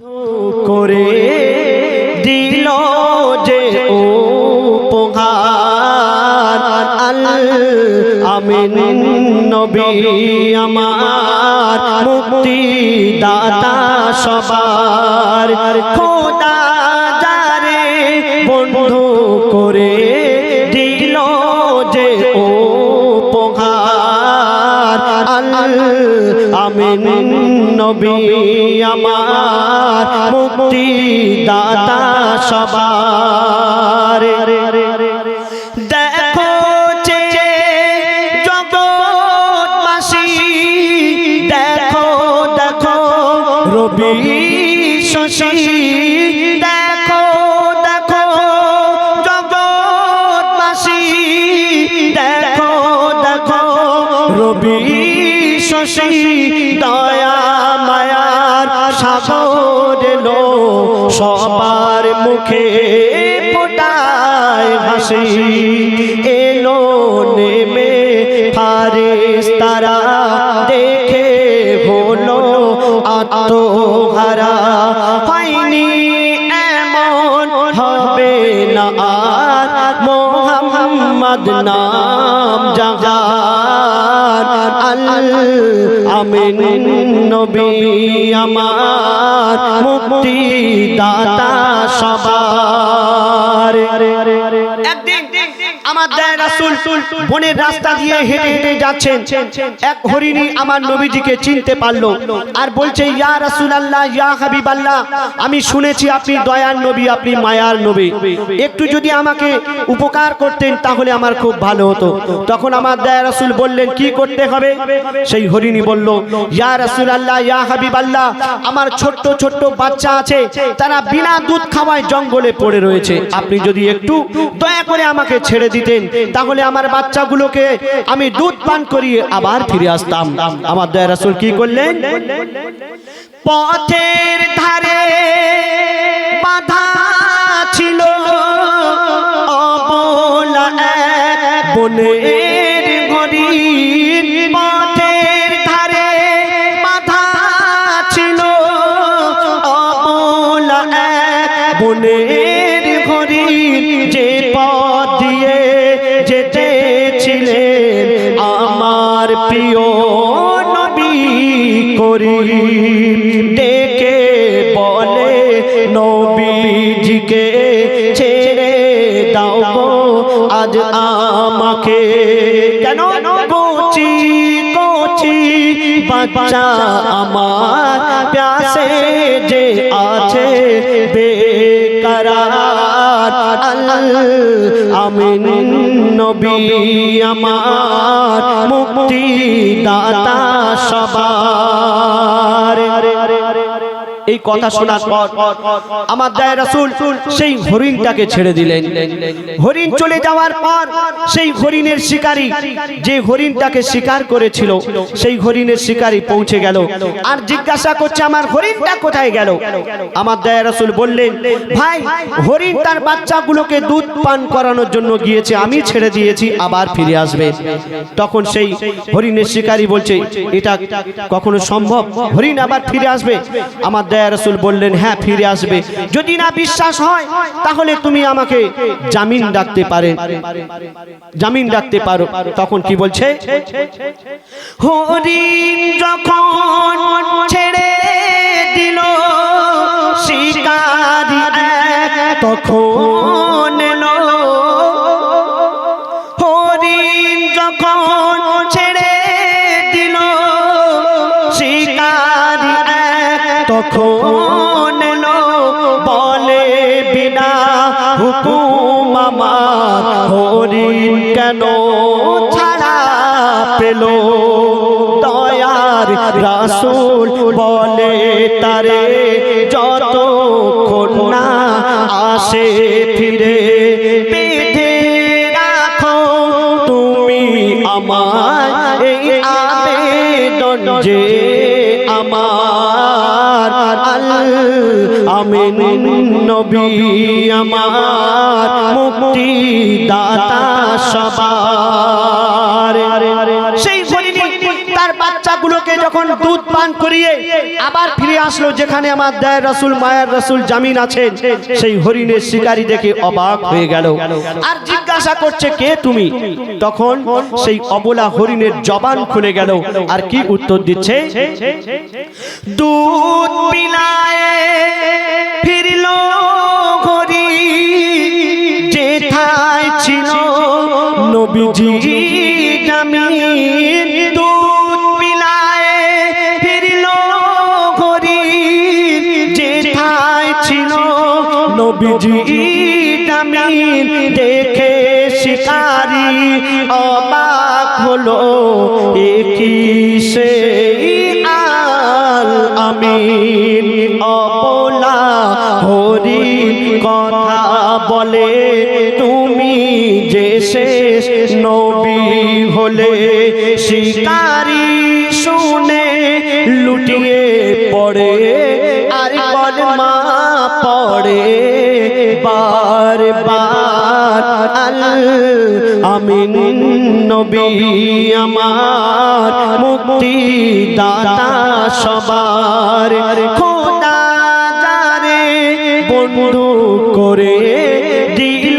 করে দিল যে ও পোহার আল আমিন নবী আমার মুক্তি দাতা সবার। খোদা বন্ধু করে দিল যে ও পোহার আল আমিন নবী আমার মুক্তি দাতা সবার। দেখো যে জগৎবাসী, দেখো দেখো, রবি শশী, দেখো দেখো, জগৎবাসী, দেখো দেখো, রবি শশী সবার মুখে ফোটায় হাসি। এলো নেমে ফারিস তারা দেখে হলো আত্মহারা। হয়নি এমন হবে না মোহাম্মদ নাম রাসূল বনের রাস্তা দিয়ে হেঁটে হেঁটে যাচ্ছেন। এক হরিণী আমার নবীজিকে চিনতে পারল আর বলছে, ইয়া রাসূলুল্লাহ, ইয়া হাবিবাল্লাহ, আমি শুনেছি আপনি দয়ার নবী, আপনি মায়ার নবী। একটু যদি আমাকে উপকার করতেন তাহলে আমার খুব ভালো হতো। তখন আমার দয়া রাসূল বললেন, কি করতে হবে? সেই হরিণী বলল, ইয়া রাসূলুল্লাহ, ইয়া হাবিবাল্লাহ, আমার ছোট্ট ছোট্ট বাচ্চা আছে, তারা বিনা দুধ খাওয়ায় জঙ্গলে পড়ে রয়েছে। আপনি যদি একটু দয়া করে আমাকে ছেড়ে দিতেন তাহলে আমার বাচ্চাগুলোকে আমি দুধ পান করিয়ে আবার ফিরে আসতাম। আমার দয়া রাসুল কি করলেন? পথের ধারে বাধা ছিল। অবলা বনের ঘড়ির ডেকে বলে, নবীজিকে ছেড়ে দাও আজ আমাকে কেন কোচি কোচি বাচ্চা আমার প্যাসে যে আছে বেকরার আল আমিন নবী আমার মুক্তি দাতা সবার এই কথা শোনার পর আমার দায় রাসূল সেই হরিণটাকে ছেড়ে দিলেন। হরিণ চলে যাওয়ার পর সেই হরিণের শিকারী যে হরিণটাকে শিকার করেছিল সেই হরিণের শিকারী পৌঁছে গেল। আর জিজ্ঞাসা করছে আমার হরিণটা কোথায় গেল? আমার দয়া রাসূল বললেন ভাই হরিণ তার বাচ্চাগুলোকে দুধ পান করানোর জন্য গিয়েছে আমি ছেড়ে দিয়েছি আবার ফিরে আসবে। তখন সেই হরিণের শিকারী বলছে এটা কখনো সম্ভব? হরিণ আবার ফিরে আসবে? আমার দয়া রসুল বললেন হ্যাঁ ফিরে আসবে। যদি না বিশ্বাস হয়, তাহলে তুমি আমাকে জামিন ডাকতে পারে। জামিন ডাকতে পারো। তখন কি বলছে? হরিণ যখন ছেড়ে দিল শিকারি, তখন হুকুম কেন ছাড়া পেল? দয়ার রাসূল বলে তারে যত না আসে ফিরে, বেঁধে রাখো তুমি আমার এই আবেদন যে আমার আল আমিন নবী আমার মুক্তি দাতা সবার। যখন দুধ পান করিয়ে আবার ফিরে আসলো, যেখানে আমার দায়ের রসুল, মায়ের রসুল জামিন আছেন, সেই হরিণের শিকারী দেখে অবাক হয়ে গেল। আর জিজ্ঞাসা করছে, কে তুমি? তখন সেই অবলা হরিণের জবান খুলে গেল। আর কি উত্তর দিচ্ছে? ছিল নবীজি নবীজি জামিন দেখে শিকারি অবাক হলো একই সেই আল আমিন। অবলা হরি কথা বলে, তুমি যে শেষ নবী হলে শিকারি শুনে লুটিয়ে পড়ে আমিন, নবী আমার মুক্তি দাতা সবার। খোদা যারে বন্ধু করে দিল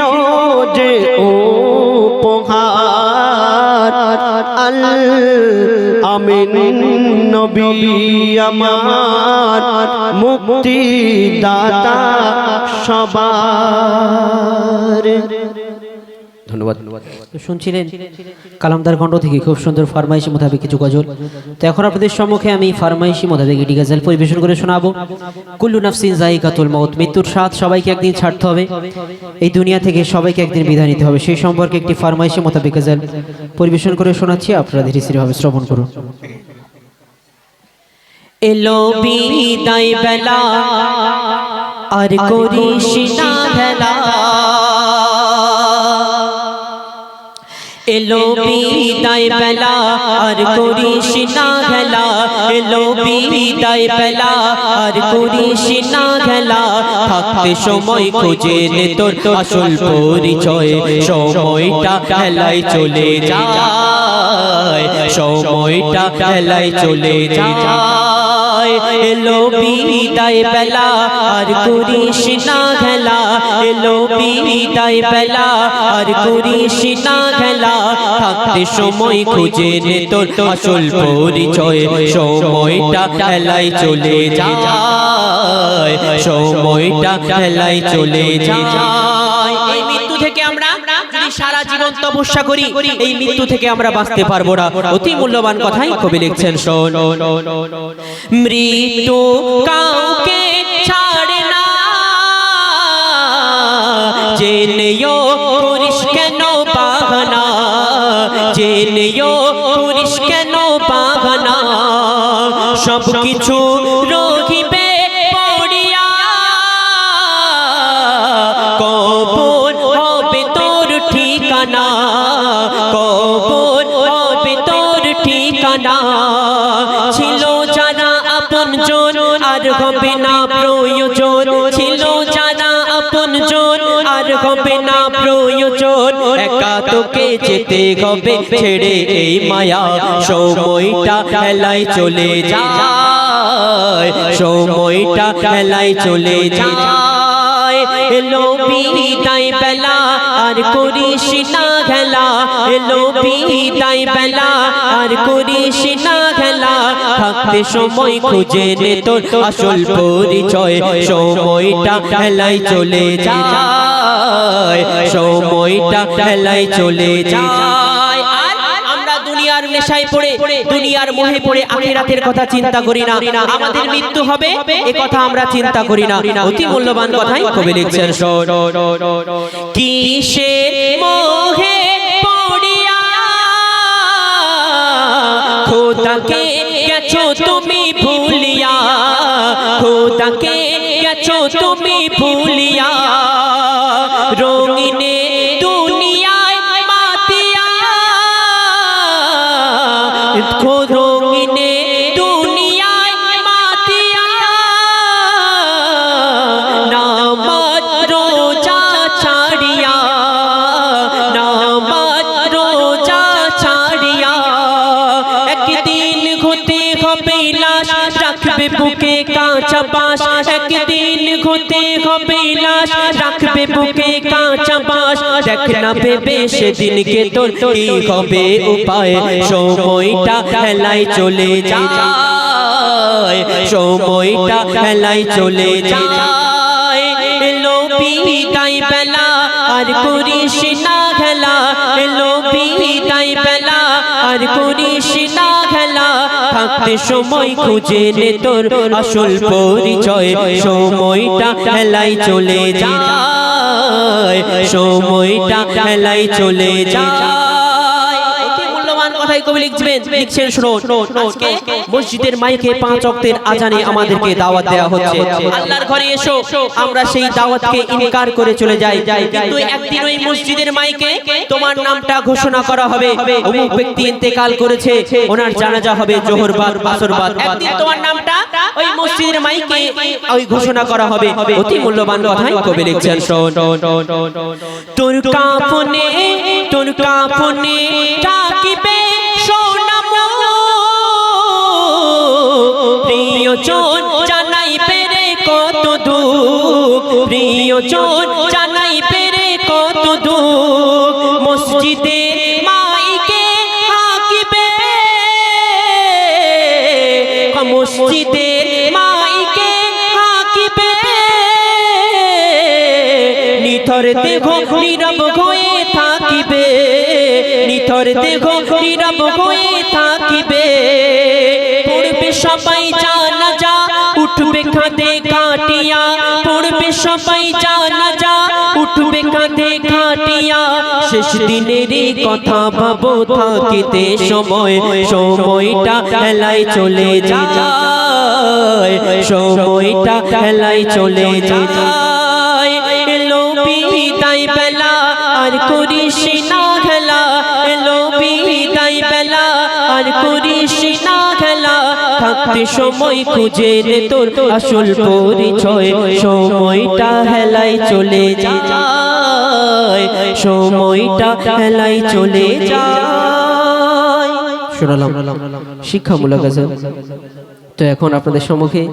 যে ও পোহার আল আমিন, নবী আমার মুক্তি দাতা সবার। ধন্যবাদ। তো শুনছিলেন কালামদার খণ্ড থেকে খুব সুন্দর ফারমাইশি মোতাবেক কিছু গজল। তো এখন আপনাদের সম্মুখে আমি ফারমাইশি মোতাবেক এটি গজল পরিবেশন করে শোনাবো। কুল্লু নাফসিন জাইকাতুল মউত মৃত্যুর স্বাদ সবাইকে একদিন ছাড়তে হবে। এই দুনিয়া থেকে সবাইকে একদিন বিদায় নিতে হবে। সেই সম্পর্কে একটি ফারমাইশি মোতাবেক গজল পরিবেশন করে শোনাচ্ছি। আপনারা ধীরে ধীরেভাবে শ্রবণ করুন। এলো বিদায় বেলা আর করিস না ভেলা এলো বিদায় বেলা, আর করিস না খেলা। এলো বিদায় বেলা, আর করিস না খেলা। থাকতে সময় খুঁজে নে তোর আসল পরিচয়। সময়টা খেলায় চলে যায়, সময়টা খেলায় চলে যায়। এলো বিদায় বেলা, আর করিস না খেলা। এলো বিদায় বেলা, আর করিস না খেলা। থাকতে সময় খুঁজে নে তোর আসল পরিচয়। সময়টা খেলায় চলে যায়। সময়টা খেলায় চলে যায়। সারা জীবন তপস্যা করি, এই মৃত্যু থেকে আমরা বাঁচতে পারব না। অতি মূল্যবান কথাই কবি লিখছেন, শোন। মৃত্যু কাউকে ছাড়ে না। জেনেও করিস কেন বাগানা জেনেও করিস কেন বাগানা সব কিছু একা তোকে যেতে হবে, ছেড়ে এই মায়া। সময়টা হেলাই চলে যায়, সময়টা হেলাই চলে যায়। এলো বিদায় বেলা, আর করিস না খেলা। এলো বিদায় বেলা, আর করিস না খেলা। থাকতে সময় খুঁজে নে তোর আসল পরিচয়। সময়টা খেলাই চলে যায়, সময়টা খেলাই চলে যায়। নেশায় পড়ে দুনিয়ার মোহে পড়ে আখিরাতের কথা চিন্তা করি না। আমাদের মৃত্যু হবে এ কথা আমরা চিন্তা করি না। অতি মূল্যবান কথাই কবি লিখছেন। কিসের মোহে পড়িয়া খোদাকে গেছো তুমি ভুলিয়া খোদাকে গেছো তুমি ভুলিয়া হতে হবে লাশ, রাখবে বুকে কাঁচা বাস দেখ না ভেবে সেদিনকে তোর কি হবে উপায়। সময়টা হেলাই চলে যায়, সময়টা হেলাই চলে যায়। এলো বিদায় বেলা, আর করিস না খেলা। এলো বিদায় বেলা আর করিস না খেলা, থাকতে সময় খুঁজে নে তোর আসল পরিচয়। সময়টা খেলাই চলে যায়, সময়টা খেলাই চলে যায়। কথাই কবি লিখবেন লিখছেন শুনুন আজকে মসজিদের মাইকে পাঁচ ওয়াক্তের আজানে আমাদেরকে দাওয়াত দেওয়া হচ্ছে। আল্লাহর ঘরে এসো আমরা সেই দাওয়াতকে ইনকার করে চলে যাই। কিন্তু একদিন ওই মসজিদের মাইকে তোমার নামটা ঘোষণা করা হবে। অমুক ব্যক্তি ইন্তেকাল করেছে ওনার জানাজা হবে জোহরবাদ আসরবাদ একদিন তোমার নামটা ওই মসজিদের মাইকে ওই ঘোষণা করা হবে। অতি মূল্যবান কথাই কবি লিখছেন। শোন তোর কাফনে তোর কাফনে ডাকিবে প্রিয় জন জানাই পেরে কত দুঃখ। প্রিয় জন জানাই পেরে কত দুঃখ। মসজিদে মাইকে হাকিবে মসজিদে মাইকে হাকিবে নিথর দেহ নীরব হয়ে থাকিবে। নিথর দেহ নীরব হয়ে থাকিবে। পড়বে সবাই জানা উঠবে কাঁধে কাটিয়া, পড়বে সবাই জানা যা, উঠবে কাঁধে কাটিয়া। শেষ দিনের কথা ভাবো, থাকিতে সময়, সময়টা হেলাই চলে যায়, সময়টা হেলাই চলে যায়। এলো বেলা, আর করিস না খেলা। এলো বিদায় বেলা, আর করিস না থাকতে সময় খুঁজে রে তোর আসল পরিচয়। সময়টা হেলাই চলে যায়। সময়টা হেলাই চলে যায়। শোনালাম। শিক্ষামূলক তো এখন আপনাদের সম্মুখে